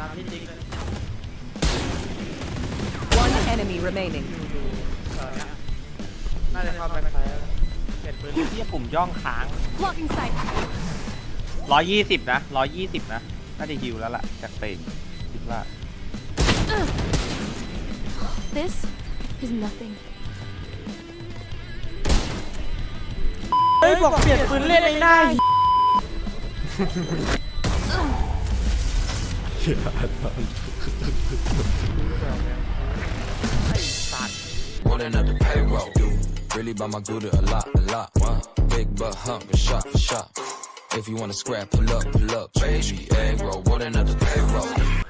ตามที่จริงเลย One enemy remaining. เออนะน่าจะเข้าไปไปเปลี่ยนปืนเฮียปุ่มย่องค้าง Blocking sight. ร้อยยี่สิบนะร้อยยี่สิบนะ น่าจะฮิวแล้วล่ะ จากเปรย์คิดว่า This is nothing. เฮ้ยบอกเปลี่ยนปืนเล่นเองได้ Rolling up the payroll. Really by my good a lot, a lot. One Big butt hump and shot for shot. If you wanna scrap, pull up, pull up, baby. Egg roll, up the payroll.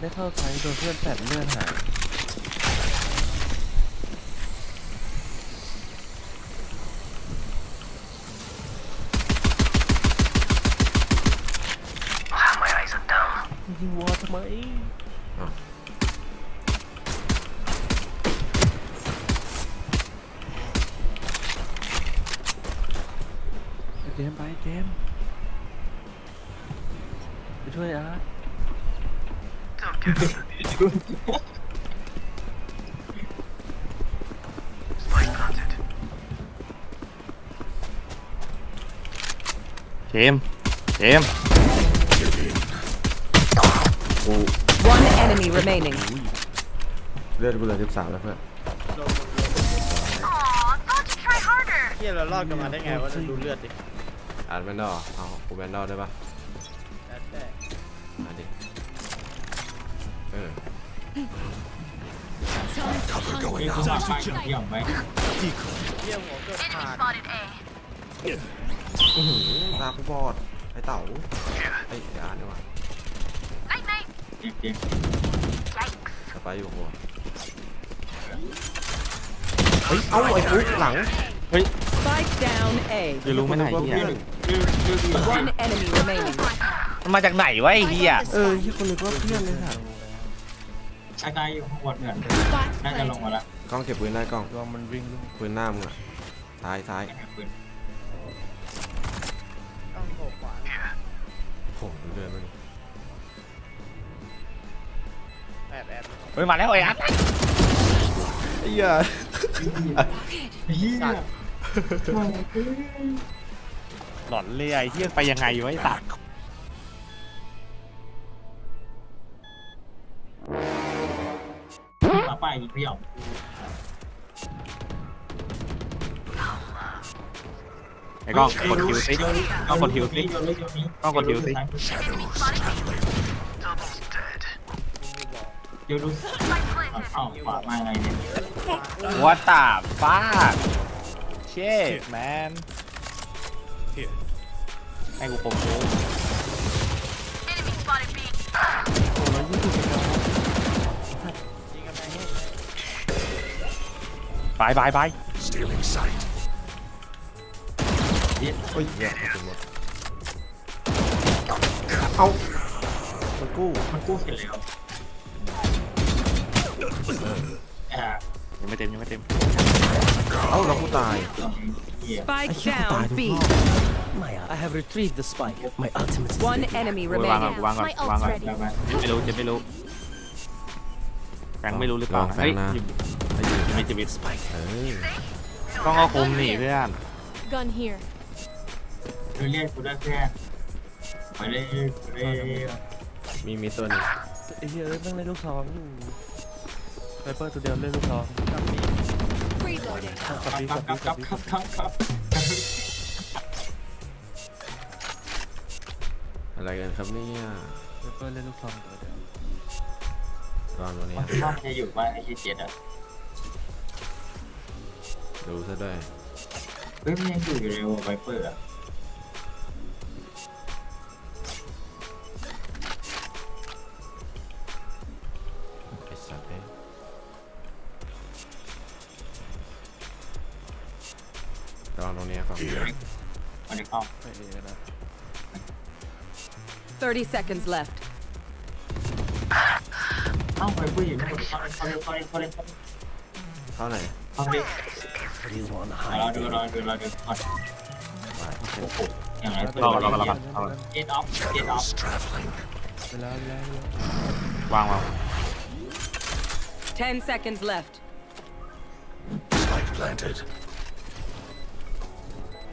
ไม่ทันได้เข้าไซส์โดนเพื่อนแปดเลื่อนหาย เจมส์เจมส์ One enemy remaining. เลือดกูเหลือสิบสามแล้วเพื่อนเฮียเรารอดกันมาได้ไงวะดูเลือดดิอ่านแบนดอร์เอากูแบนดอร์ได้ปะแล้วแต่มาดิเออเฮียหัวเกิดขาด ตากูบอด ไอ้เต่าไอ้ยานนี่วะสไปอยู่หัวเฮ้ย เอ้าไอ้ฟุกหลัง Spike down A. จะรู้ไหมไหนเฮีย One enemy remaining. มันมาจากไหนวะไอ้เฮียเออที่คนนึกว่าเพื่อนเลยค่ะอาการอยู่ข้างบนเหมือน Spike น่าจะลง planted. มาแล้วกล้องเก็บปืนได้กล้องลองมันวิ่งปืนหน้ามึงอะซ้ายซ้ายแอบปืนต้องโผล่ ขวาโอ้โหดูเดินมันแอบแอบเฮ้ยมาแล้วไอ้อัดไอ้เหี้ยเฮียหลอนเลยไอ้เฮียไปยังไงวะไอ้สัตว์ต่อไปยิงพี่หยอ อ้กล้องกดคิวสิกล้องกดคิวสิโยนเลยโยนนี้ต้องกดคิวสิเดี๋ยวดูเอ้าขวามาไงเนี่ยวัตตาฟ้าเช่แมนให้กูผมรู้บายบายบายโอ้ย เหี้ยกระสุนหมดเอามันกู้มันกู้เสร็จแล้วอ่ายังไม่เต็มยังไม่เต็มเอ้าแล้วกูตายเฮีย Spike I can't down die, B. I have retrieved the spike. My ultimate is One enemy กูวางก่อน remaining. กูวางก่อน My กูวาง ult's ก่อน ready. แล้วมาไม่รู้จะไม่รู้แฟงไม่รู้หรือเปล่าลองแฟเฮ้งยนะจะมีจะมีสไปเออต้องเอาคุมหนีเพื่อน Gun here. เธอเรียกกูได้เพื่อนไปเลยไปเลยมีมิดตัวหนึงไอ้เหี้ยเอ้ยต้องเล่นลูกซองอยู่ไวเปอร์ตัวเดียวเล่นลูกซอง Reloading. กับครับปีคกัรับบปีคกัรับบปีครับครับครับอะไรกันครับเนี่ยไวเปอร์เล่นลูกซองตัวเดียวตอนวันนี้มันชอบจะอยู่ว่าไอ้ที่เจ็ดอะดูซะด้วยเฮ้ยมันยังอยู่อยู่เลยไวเปอร์อะ ไอ้สัตว์เอ้ยตอนตรงนี้ครับมันจะเข้าไปเอนะ30 seconds left. เอ้าไวเปอร์อยู่นู่นเข้าเลยเข้าเลยเข้าเลยเข้าเลยเข้าเลยเข้าไหนเข้าเลยเราดูเราดูเราดูก่อนโอ้โหอย่างไรรอรอรอรอรอเจ็ดออฟเจ็ดออฟเวลาเวลาเวลาวางวาง 10 seconds left.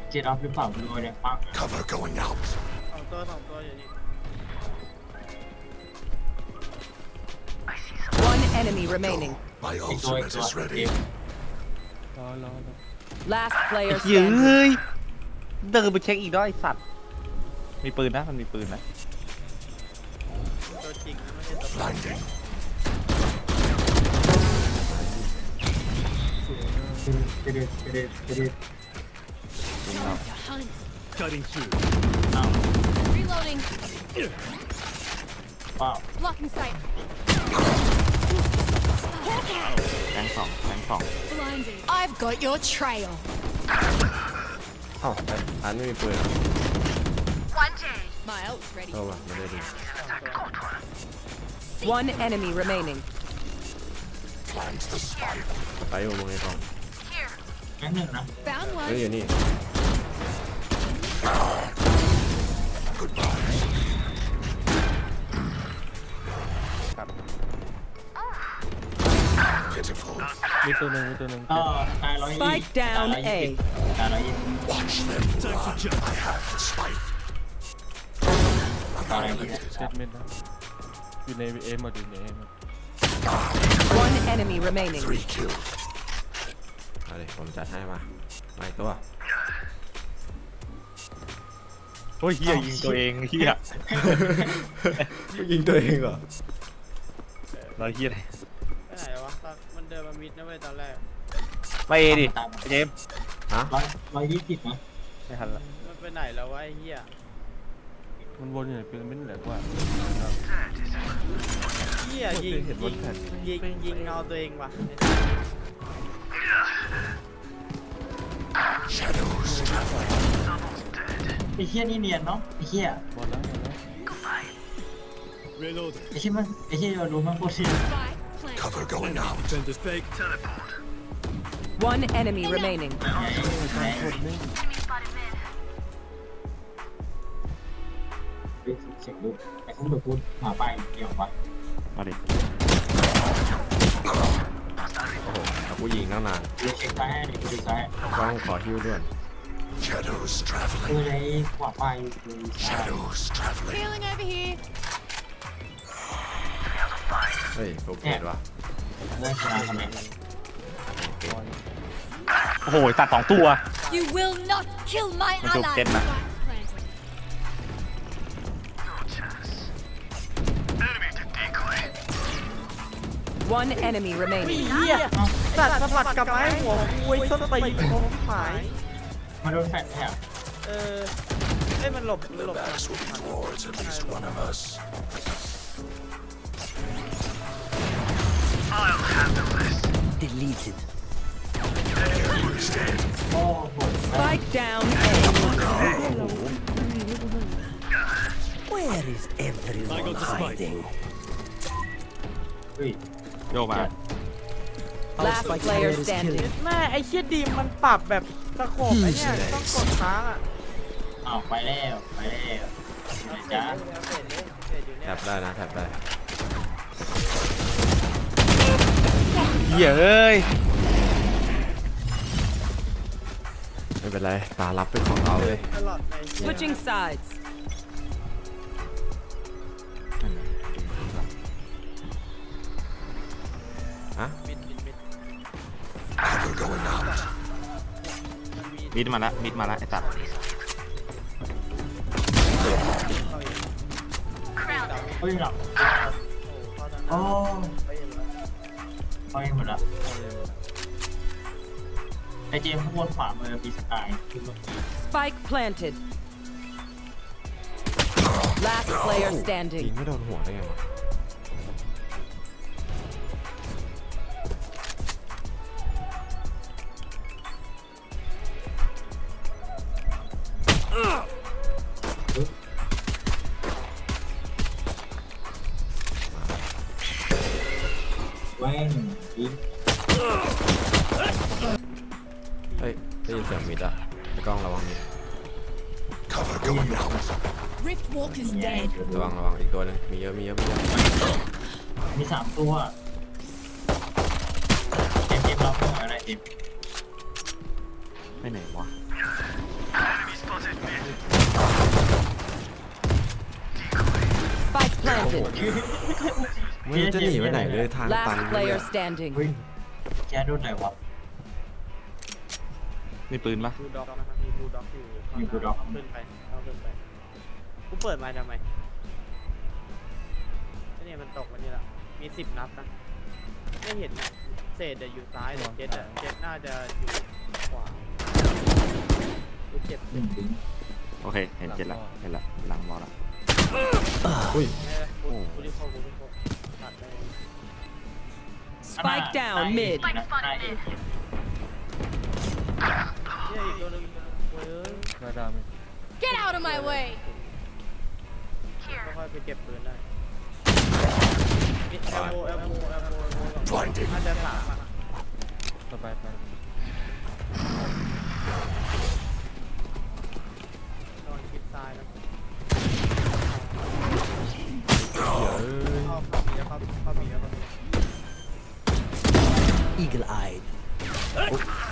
เจ็ดออฟหรือเปล่าไม่รู้เลยปังสองตัวสองตัวอยู่นี่ One enemy remaining. อีกตัวอีกตัวเกมรอรอรอ Last player เย้ standing. ยเดินไปเช็คอีกด้วยไอ้สัตว์ มีปืนนะ มันมีปืนนะ ตัวจริงนะไม่ใช่ตัวป เจ็ดเจ็ดเจ็ดเจ็ด Time to hunt. cutting through Reloading. ว้าว Blocking sight. แทงสองแทงสอง Blinded. I've got your trail. เอ้าไอ้อันไม่มีปืน My ult's ready. โทษว่ะไม่ได้ดู One enemy remaining. ไปอยู่มึงไอ้กอง งั้นหนึ่งนะ Found เฮ้ย one. อยู่นี่มีตัวหนึ่งมีตัวหนึ่งเออตายร้อยยี่ Spike down ตายร้อยยี่ A สิบตายร้อยยี่สิบ time to jump ตายร้อยยี่สิบเจ็ดเม็ดนะอยู่ในเอหมดอยู่ในเอหมด One enemy remaining. เอา ดิผมจัดให้มามาอีกตัวโอ้ยเฮียยิงตัวเองเฮียยิงตัวเองเหรอเราเฮียอะไรไปไหนวะตอนมันเดินมามิดนะเว้ยตอนแรก ไปเอดิไปเจมส์ร้อยร้อยยี่สิบนะไม่ทันละมันไปไหนแล้ววะไอ้เหี้ยมันวนอยู่ในพีระมิดแหละกว่า เหี้ยยิงเห็นบยินงแผ่นยิงยิงเงาตัวเองว่ะ ไอ้เหี้ยนี่เนียนเนาะไอ้เหี้ยบอลแล้วบอลแล้ว reloading ไอ้เหี้ยมันไอ้เหี้ยเรารู้มันโคตรเนียน Spike planted. defenders fake One enemy remaining. ไอ้ไอ้คนนึงเฮ้ยเสียงดูไอ้ข้างบนพูดหาไปเกี่ยววะมาดิโอ้โหเอา กูยิงตั้งนานดูเช็คซ้ายให้ดิดูซ้ายกล้องขอฮิวด่วนคือในขวาไปคือซ้าย Healing over here. เฮ้ยโฟกัสว่ะเลิกชนะทำไมโอ้โหตัดสองตัว You will not kill my Nó chụp ally. trên mà. Spike planted. One enemy remaining. เหี้ย สัตว์สะบัดกลับมาให้หัวคุยส้นตีนโค้งหมาย มาโดนแฟนแถบเออเอ้ยมันหลบมันหลบโอ้โห Spike down A. I got the spike เฮ้ยโยกมา Last player standing. แม่ไอ้เชี่ยดีมมันปรับแบบตะโขบไอ้เนี่ยต้องกดค้างอะอ้าวไปแล้วไปแล้วไหนจ้าแท็บได้นะแท็บได้เหี้ยเอ้ยไม่เป็นไร ตารับเป็นของเราเลย ตลอดใน Switching sides. ฮะ มิดมิดมิดมิดมาละมิดมาละไอ้ตัดเข้าอีกเฮ้ยหลับโอ้เข้าทางโอ้เขาเองหมดละไอเจมส์ข้างบนขวามือมีสกายคือตรงนี้ Spike planted. Last player ยิ standing. งไม่โดนหัวได้ไงวะ Rift Walker's แย่ dead. ระวังระวังอีกตัวหนึงมีเยอะมีเยอะมีเยอะมีสามตัวเจมส์เจมส์เราเพิ่งอะไรเจมส์ไปไหนวะ Spike planted. ไม่รู้จะหนีไปไหนเลยทางตัน Last เลย player อะ standing. เฮ้ยแกโดนไหนวะมีปืนปะบูลด็อกนะครับมี บูลด็อกอยู่มีบูลด็อก ขึ้นไปเอาขึ้นไปกูเปิดมาทำไมไอ้เนี่ยมันตกมานี่ละมีสิบนัดนะไม่เห็นนะเศษจะอยู่ซ้ายแต่เจ็ดอะเจ็ดน่าจะอยู่ขวากูเจ็บหนึ่งถึงโอเค เห็นเจ็ดละ เห็นละ หลังวอลละอุ้ยไม่เป็นไรกูกูรีบเข้ากูรีบเข้าตัดได้ Spike down mid. หน้าเอเนี่ยอีกตัวหนึงอีกตัวหนึงเว้ย มาดาม Get out of my way. ค่อยๆไปเก็บปืนได้เอลโบเอลโบเอลโบเอลโบก่อนน่าจะสามอะต่อไปไปนอนคิดตายแล้วเดี๋ยวเอ้ยเข้าเข้ามีแล้วครับเข้ามีแล้วครับ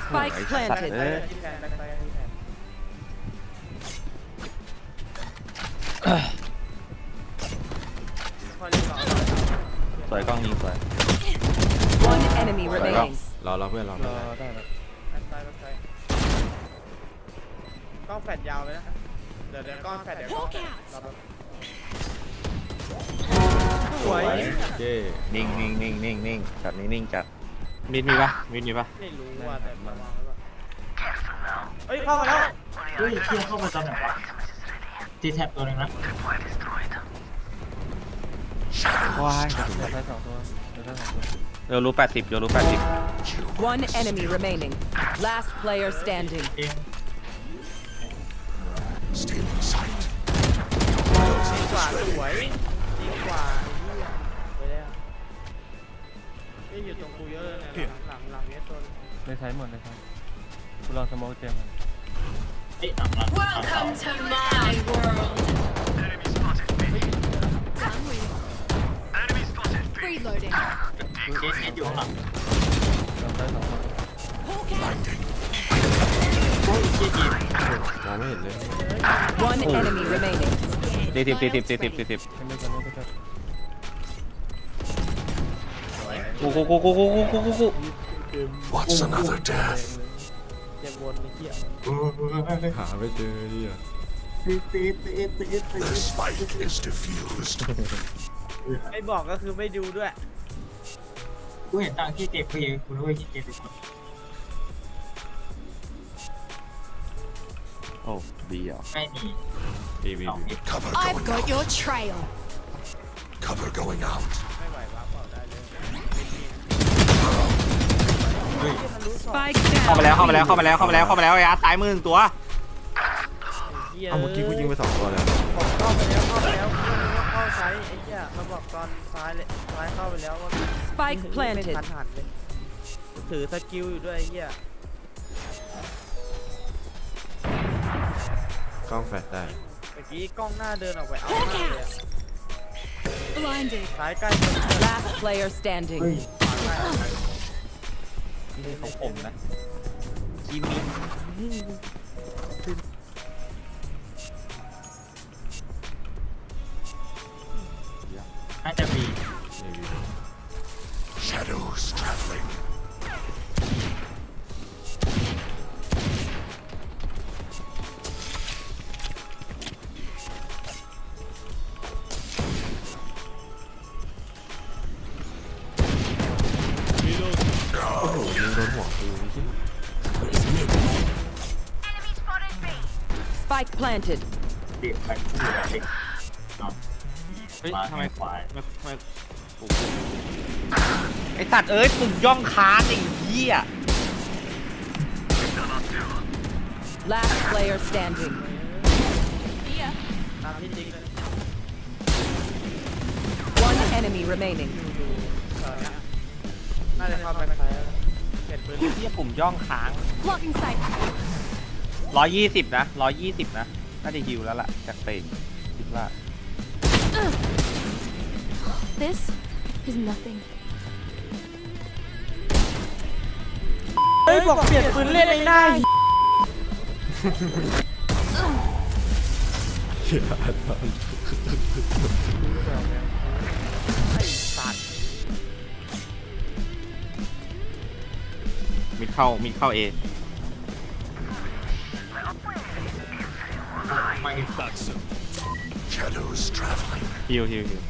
Spike แบ็ค planted. ไซด์ สวยกล้องยิงสวย One enemy remaining. รอรอเพื่อนรอรเพื่ออนได้แล้วแบ็คไซด์แบ็คไซด์กล้องแฟดยาวไปนะ เดี๋ยวเดี๋ยวกล้องแฟดเดี๋ยวกล้องแฟดรอแป๊บสวยเย้นิ่งนิ่งนิ่งนิ่งนิ่งจัดนี้นิ่งจัดมิดมีปะมิดมีปะไม่รู้ว่าแต่ระวังไว้ก่อนเฮ้ยเข้ามาแล้วเฮ้ยเที่ยเข้ามาตอนไหนวะตีแท็บตัวหนึงนะ ว้ายเดี๋ยวได้สองตัวเดี๋ยวได้สองตัวเดี๋ยวรู้แปดสิบเดี๋ยวรู้แปดสิบ One enemy remaining. Last player standing. เจมส์ดีกว่าสวยดีกว่าไอ้เหี้ยไปแล้วนี่อยู่ตรงกูเยอะเลยเนี่ยหลังหลังหลังเนี้ยตัวในไซส์หมดในไซส์กูรอสโมกเจมส์ก่อนเฮ้ยหลังหลังหลังเสา to my world. Reloading. เจมส์เจมส์อยู่ข้างหลังรอได้สองตัว Hawk out. โอ้ยเจมส์มองไม่เห็นเลย One enemy remaining. สี่สิบสี่สิบสี่สิบสี่สิบไม่ได้กันไม่ได้กันกูกูกูกูกูกูกูกูกู What's another เองเลยเจ็บวนไอ้เหี้ยเออเออเออเออหาไม่เจอดิอะตีตีตีตีตี spike is diffused. ไม่บอกก็คือไม่ดูด้วย กูเห็นตังค์ที่เจมส์กูยังกูรู้ว่าที่เจมส์เป็นคนโอ้ดีอะไม่มีบีบีสองบีนิด Cover I've going got out. your trail. Cover going out. ไม่ไหววะเปล่าได้เลยเฮ้ย Spike เข้ามา down. แล้วเข้ามาแล้วเข้ามาแล้วเข้ามาแล้วเข้ามาแล้วไอ้อาร์ตซ้ายมือหนึ่งตัวเหี้ยเอาเมื่อกี้กูยิงไปสองตัวเลยบอกเข้าไปแล้วเข้าไปแล้ว เข้าซ้ายไอ้เหี้ยมาบอกตอนซ้ายเลยซ้ายเข้าไปแล้วว่า Spike ไม่ planted. ทันหันเลยถือสกิลอยู่ด้วยไอ้เหี้ยกล้องแฟลชได้ เมื่อกี้กล้องหน้าเดินออกไปเอาหน้าเลยอะ Blinded. ซ้ายใกล้สุด Last player เฮ้ย standing. ขวาใกล้นี่ของผมนะกิมิน่ Spike planted. ดิไปคู่กับดิเอาเฮ้ยมาทำไมให้ขวาไม่ไม่ปุ่มไอสัตว์เอ้ยปุ่มย่องค้างไอ้เหี้ย Last player standing. ตามที่จริงเลย One enemy remaining. เออน่าจะเข้าไปใช้เห็นปืน เหี้ยปุ่มย่องค้าง Blocking sight. ร้อยยี่สิบนะร้อยยี่สิบนะ น่าจะฮิวแล้วล่ะ จากเปรย์คิดว่า This is nothing. เฮ้ยบอกเปลี่ยนปืนเล่นไอ้หน้าไอ้สัตว์มีเข้ามีเข้าเอไม่เห็นตัดฮิวฮิวฮิว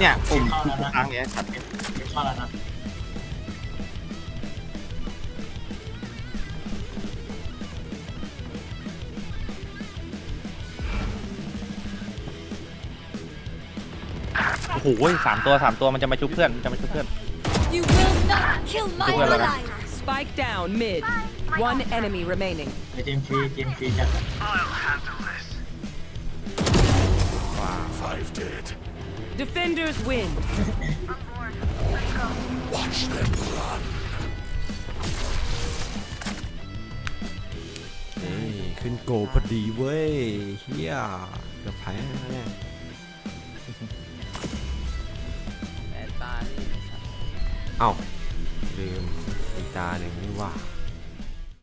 เนี่ยปุ่มเข้าแล้วนะค้างเนี้ยสัตว์เก็บเก็บเข้าแล้วนะโอ้โหสามตัวสามตัวมันจะมาชุบเพื่อนมันจะมาชุบเพื่อน You will not kill my Đúng rồi, là- allies. Spike down mid. One enemy remaining. ไอเกมฟรีเกมฟรีจัด Defenders win. เฮ้ยขึ้นโกพอดีเว้ยเฮียเกือบแพ้แล้วเนี่ยแต่ตานี่เอ้าลืมอีกตาหนึ่งนี่หว่า